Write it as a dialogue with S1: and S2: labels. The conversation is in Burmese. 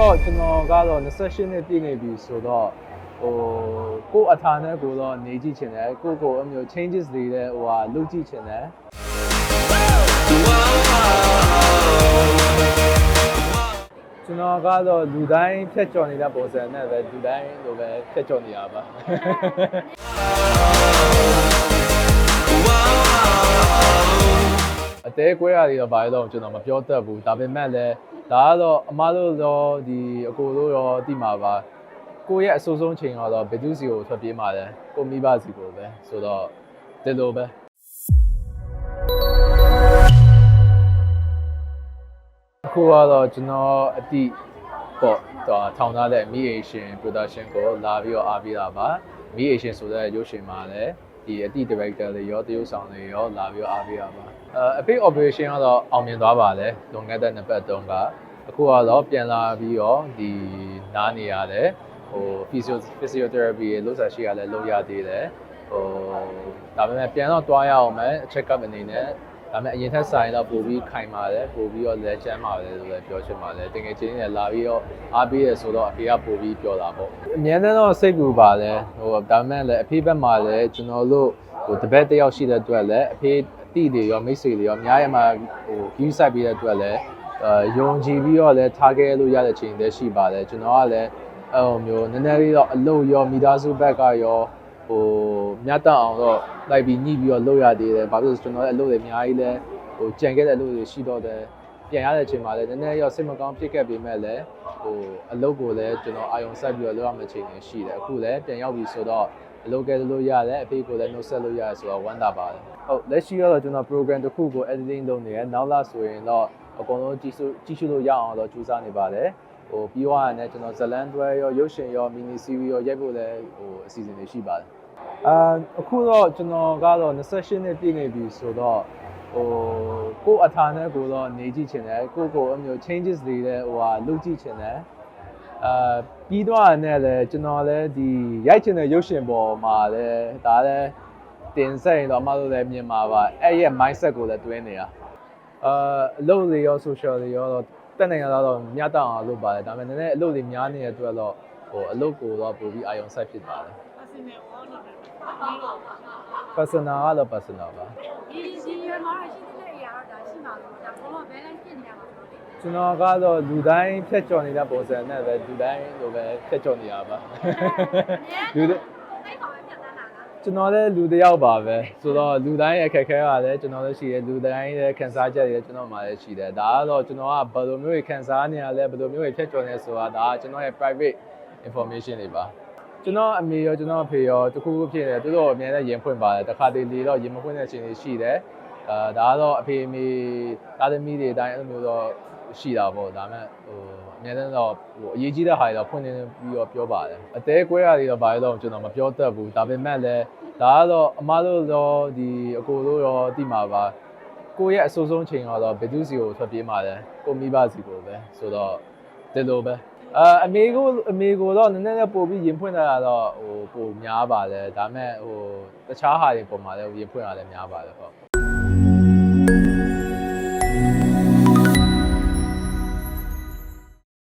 S1: တော့ကျွန်တော်ကတော့28နှစ်ပြည့်နေပြီဆိုတော့ဟိုကိုယ့်အထာနဲ့ကိုယ်တော့နေကြည့်ချင်တယ်ကိုယ့်ကိုယ်အမျိုး changes တွေလည်းဟိုဟာလုပ်ကြည့်ချင်တယ်ကျွန်တော်ကတော့လူတိုင်းဖြတ်ကျော်နေတဲ့ပုံစံနဲ့ပဲလူတိုင်းလိုပဲဖြတ်ကျော်နေတာပါ အသေးကွဲရတွေတော့ဘာလို့တော့ကျွန်တော်မပြောတတ်ဘူးဒါပေမဲ့လည်းဒါကတော့အမားတို့တော့ဒီအကိုတို့ရောတိမှာပါကိုယ့်ရဲ့အဆိုးဆုံးချိန်ကတော့ဘယ်သူစီကိုထွက်ပြေးမှာလဲကိုမိဘစီကိုပဲဆိုတော့ဒီလိုပဲအခုကတော့ကျွန်တော်အတိပေါ့တော့ထောင်ထားတဲ့ Mi Asian Production ကိုလာပြီးတော့အားပေးတာပါ Mi Asian ဆိုတဲ့ရုပ်ရှင်မှာလည်း ဒီအတိ director တွေရောတရုပ်ဆောင်တွေရောလာပြီးတော့အားပေးတာပါအဲအပိတ် operation ကတော့အောင်မြင်သွားပါတယ်လွန်ခဲ့တဲ့နှစ်ပတ်တုန်းကအခုကတော့ပြန်လာပြီးတော့ဒီနားနေရတယ်ဟို physio physiotherapy ရဲ့လို့ဆက်ရှိရလဲလုပ်ရသေးတယ်ဟိုဒါပေမဲ့ပြန်တော့တွားရအောင်မယ် check up အနေနဲ့ ဒါပေမဲ့အရင်ထက်ဆိုင်တော့ပို့ပြီးခိုင်ပါတယ်ပို့ပြီးတော့လက်ချမ်းပါတယ်လို့လည်းပြောချင်ပါတယ်တကယ်ချင်းနဲ့လာပြီးတော့အားပေးရဆိုတော့အဖေကပို့ပြီးပြောတာပေါ့အများနဲ့တော့စိတ်ကူပါတယ်ဟိုဒါပေမဲ့လည်းအဖေဘက်မှာလည်းကျွန်တော်တို့ဟိုတပည့်တစ်ယောက်ရှိတဲ့အတွက်လည်းအဖေအတိတွေရောမိတ်ဆွေတွေရောအများကြီးမှဟို view site ပြီးတဲ့အတွက်လည်းအဲယုံကြည်ပြီးတော့လည်းထားခဲ့လို့ရတဲ့ချိန်လည်းရှိပါတယ်ကျွန်တော်ကလည်းအဲ့လိုမျိုးနည်းနည်းလေးတော့အလုပ်ရောမိသားစုဘက်ကရော ဟိုမြတ်တအောင်တော့လိုက်ပြီးညှိပြီးတော့လုပ်ရသေးတယ်ဘာဖြစ်လို့လဲဆိုကျွန်တော်လည်းအလုပ်တွေအများကြီးလဲဟိုကြံခဲ့တဲ့အလုပ်တွေရှိတော့တယ်ပြန်ရတဲ့အချိန်မှာလည်းနည်းနည်းရောစိတ်မကောင်းဖြစ်ခဲ့ပေမဲ့လည်းဟိုအလုပ်ကိုလည်းကျွန်တော်အာရုံစိုက်ပြီးတော့လုပ်ရမယ့်ချိန်တွေရှိတယ်အခုလည်းပြန်ရောက်ပြီဆိုတော့အလုပ်ကဲလို့ရတယ်အဖေကိုလည်းနှုတ်ဆက်လို့ရတယ်ဆိုတော့ဝမ်းသာပါတယ်ဟုတ်လက်ရှိကတော့ကျွန်တော် program တစ်ခုကို editing လုပ်နေရနောက်လာဆိုရင်တော့အကုန်လုံးကြည့်စုကြည့်ရှုလို့ရအောင်တော့ကြိုးစားနေပါတယ်ဟိုပြီးသွားရင်လည်းကျွန်တော်ဇလန်တွဲရောရုပ်ရှင်ရော mini series ရောရိုက်ဖို့လည်းဟိုအစီအစဉ်တွေရှိပါတယ် အာအခုတော့ကျွန်တော်ကတော့28နှစ်ပြည့်နေပြီဆိုတော့ဟိုကိုယ့်အထာနဲ့ကိုယ်တော့နေကြည့်ချင်တယ်ကိုယ့်ကိုယ်အမျိုး changes တွေလည်းဟိုဟာလုပ်ကြည့်ချင်တယ်အာပြီးတော့နဲ့လည်းကျွန်တော်လည်းဒီရိုက်ချင်တဲ့ရုပ်ရှင်ပေါ်မှာလည်းဒါလည်းတင်ဆက်ရင်တော့အမတို့လည်းမြင်မှာပါအဲ့ရဲ့ mindset ကိုလည်းတွင်းနေတာအာအလုပ်တွေရော social တွေရောတော့တက်နိုင်ရတော့မြတ်တောင်အောင်လုပ်ပါတယ်ဒါပေမဲ့နည်းနည်းအလုပ်တွေများနေတဲ့အတွက်တော့ဟိုအလုပ်ကိုတော့ပို့ပြီးအာရုံစိုက်ဖြစ်ပါတယ် personal ကတော့ personal ပါ
S2: ဒီဒီရွယ်မှာရှိတဲ့အရာတော့ဒါရှိမှာလို့ဒါဘောလုံး balance ဖြစ်နေရမှာဆိုတော့
S1: ကျွန်တော်ကတော့လူတိုင်းဖြတ်ကျော်နေတဲ့ပုံစံနဲ့ပဲလူတိုင်းလိုပဲဖြတ်ကျော်နေတာပါလူတွေ
S2: အဲ့ကောင်ပဲဖြတ်သန်းတာလား
S1: ကျွန်တော်လည်းလူတစ်ယောက်ပါပဲဆိုတော့လူတိုင်းရဲ့အခက်အခဲကလည်းကျွန်တော်လည်းရှိတယ်လူတိုင်းရဲ့ခံစားချက်တွေလည်းကျွန်တော်မှလည်းရှိတယ်ဒါကတော့ကျွန်တော်ကဘယ်လိုမျိုးခံစားနေရလဲဘယ်လိုမျိုးဖြတ်ကျော်နေဆိုတာဒါကကျွန်တော်ရဲ့ private information တွေပါ ကျွန်တော်အမေရောကျွန်တော်အဖေရောတခုခုဖြစ်နေတယ်သူတို့အများနဲ့ရင်ဖွင့်ပါတယ်တခါတလေတော့ရင်မဖွင့်တဲ့အချိန်တွေရှိတယ်အာဒါကတော့အဖေအမေသားသမီးတွေအတိုင်းအဲ့လိုမျိုးတော့ရှိတာပေါ့ဒါပေမဲ့ဟိုအများနဲ့တော့ဟိုအရေးကြီးတဲ့ဟာတွေတော့ဖွင့်နေပြီးတော့ပြောပါတယ်အသေးကွဲရတွေတော့ဘာလို့တော့ကျွန်တော်မပြောတတ်ဘူးဒါပေမဲ့လည်းဒါကတော့အမားတို့တော့ဒီအကိုတို့ရောတိမှာပါကိုယ့်ရဲ့အဆိုးဆုံးချိန်ကတော့ဘယ်သူစီကိုထွက်ပြေးမှာလဲကိုမိဘစီကိုပဲဆိုတော့ဒီလိုပဲ အာအမေကိုအမေကိုတော့နည်းနည်းလေးပို့ပြီးရင်ဖွင့်လာတာတော့ဟိုပိုများပါတယ်ဒါပေမဲ့ဟိုတခြားဟာတွေပုံမှာလည်းရင်ဖွင့်လာလည်းများပါတယ်ဟုတ်